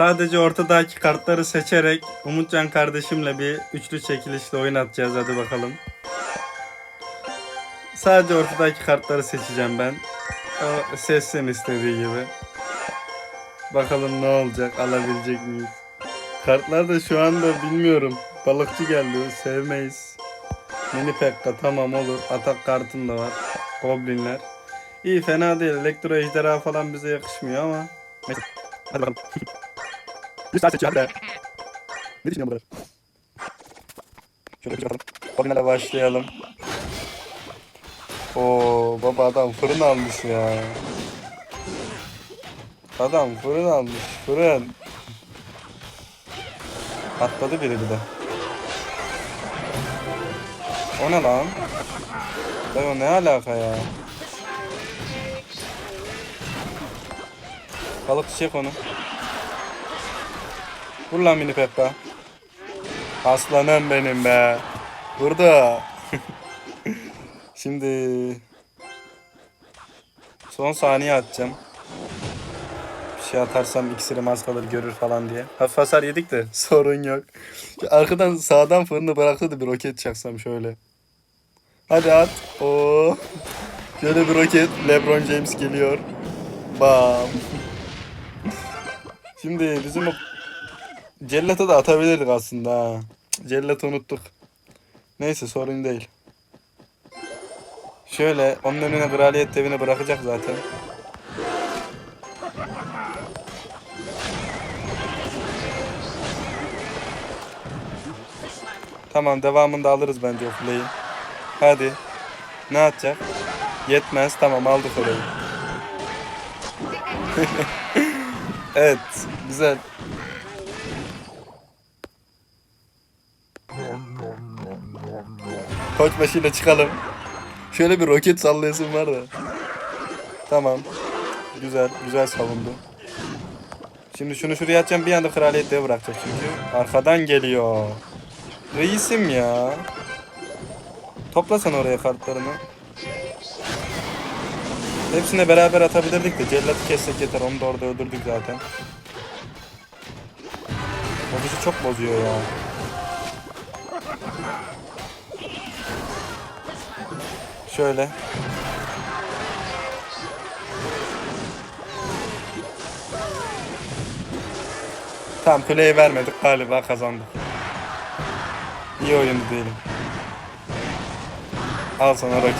Sadece ortadaki kartları seçerek Umutcan kardeşimle bir üçlü çekilişle oyun atacağız hadi bakalım. Sadece ortadaki kartları seçeceğim ben. O seçsin istediği gibi. Bakalım ne olacak alabilecek miyiz? Kartlar da şu anda bilmiyorum. Balıkçı geldi sevmeyiz. Mini Pekka tamam olur. Atak kartın da var. Goblinler. İyi fena değil. Elektro ejderha falan bize yakışmıyor ama. Hadi bakalım. Saat seçiyor hadi. Ne düşünüyorsun burada? Şöyle bir bakalım. Goblinlerle başlayalım. Oo baba adam fırın almış ya. Adam fırın almış. Fırın. Atladı biri bir de. O ne lan? Dayı o ne alaka ya? Balık çek onu. Vur lan mini Peppa. Aslanım benim be. Vurdu. Şimdi son saniye atacağım. Bir şey atarsam iksirim az kalır görür falan diye. Hafif hasar yedik de sorun yok. Arkadan sağdan fırını bıraktı da bir roket çaksam şöyle. Hadi at. Oo. Şöyle bir roket. LeBron James geliyor. Bam. Şimdi bizim o Cellat'ı da atabilirdik aslında ha. Cellat'ı unuttuk. Neyse sorun değil. Şöyle onun önüne kraliyet devini bırakacak zaten. Tamam devamında alırız bence o kuleyi. Hadi. Ne atacak? Yetmez. Tamam aldık orayı. evet. Güzel. Koç başıyla çıkalım. Şöyle bir roket sallayasım var da. Tamam. Güzel. Güzel savundu. Şimdi şunu şuraya atacağım bir anda kraliyet dev bırakacak çünkü. Arkadan geliyor. Reisim ya. Toplasan oraya kartlarını. Hepsine beraber atabilirdik de cellatı kessek yeter. Onu da orada öldürdük zaten. O bizi çok bozuyor ya. Şöyle. Tamam kuleyi vermedik galiba kazandık. İyi oyundu diyelim. Al sana roket.